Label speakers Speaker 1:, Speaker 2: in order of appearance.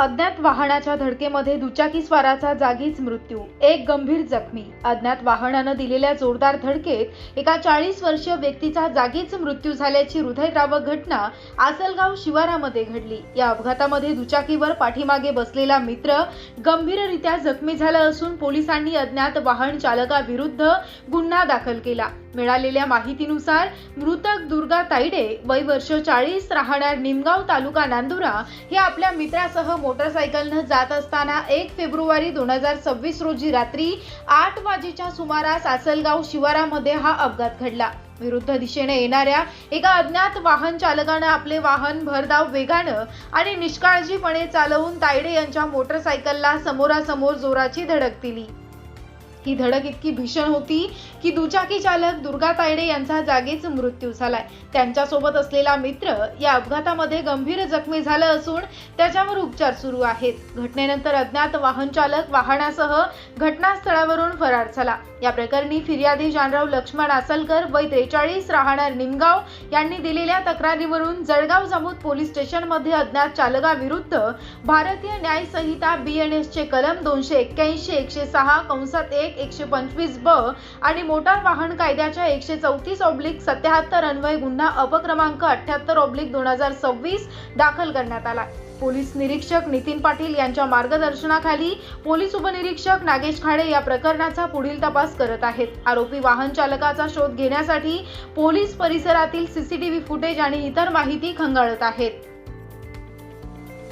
Speaker 1: अज्ञात वाहनाच्या धडकेमध्ये दुचाकीस्वाराचा जागीच मृत्यू एक गंभीर जखमी. अज्ञात वाहनानं दिलेल्या जोरदार धडकेत एका चाळीस वर्षीय व्यक्तीचा जागीच मृत्यू झाल्याची हृदयद्रावक घटना आसलगाव शिवारामध्ये घडली. या अपघातामध्ये दुचाकीवर पाठीमागे बसलेला मित्र गंभीररित्या जखमी झाला असून पोलिसांनी अज्ञात वाहन चालकाविरुद्ध गुन्हा दाखल केला. मिळालेल्या माहितीनुसार मृतक दुर्गा तायडे वय वर्ष चाळीस राहणार निमगाव तालुका नांदुरा हे आपल्या मित्रासह मोटरसायकलनं जात असताना एक फेब्रुवारी दोन हजार सव्वीस रोजी रात्री आठ वाजेच्या सुमारास आसलगाव शिवारामध्ये हा अपघात घडला. विरुद्ध दिशेने येणाऱ्या एका अज्ञात वाहन चालकानं आपले वाहन भरधाव वेगानं आणि निष्काळजीपणे चालवून तायडे यांच्या मोटरसायकलला समोरासमोर जोराची धडक दिली. ही धडक इतकी भीषण होती की दुचाकी चालक दुर्गा तायडे यांचा जागीच मृत्यू झालाय. त्यांच्यासोबत असलेला मित्र या अपघातामध्ये गंभीर जखमी झाला असून त्याच्यावर उपचार सुरू आहेत. घटनेनंतर अज्ञात वाहन चालक वाहनासह घटनास्थळावरून फरार झाला. या प्रकरणी फिर्यादी जानराव लक्ष्मण आसलकर वय त्रेचाळीस राहणार निमगाव यांनी दिलेल्या तक्रारीवरून जळगाव जामोद पोलीस स्टेशनमध्ये अज्ञात चालकाविरुद्ध भारतीय न्याय संहिता बी एन एसचे कलम दोनशे एक्क्याऐंशी एकशे सहा कंसात एक एकशे पंचवीस ब आणि मोटार वाहन कायद्याच्या एकशे चौतीस ऑब्लिक सत्याहत्तर अन्वय गुन्हा अपक्रमांक अठ्याहत्तर ऑब्लिक दोन हजार सव्वीस दाखल करण्यात आला. पोलीस निरीक्षक नितीन पाटील यांच्या मार्गदर्शनाखाली पोलीस उपनिरीक्षक नागेश खाडे या प्रकरणाचा पुढील तपास करत आहेत. आरोपी वाहन चालकाचा शोध घेण्यासाठी पोलीस परिसरातील सीसीटीव्ही फुटेज आणि इतर माहिती खंगाळत आहेत.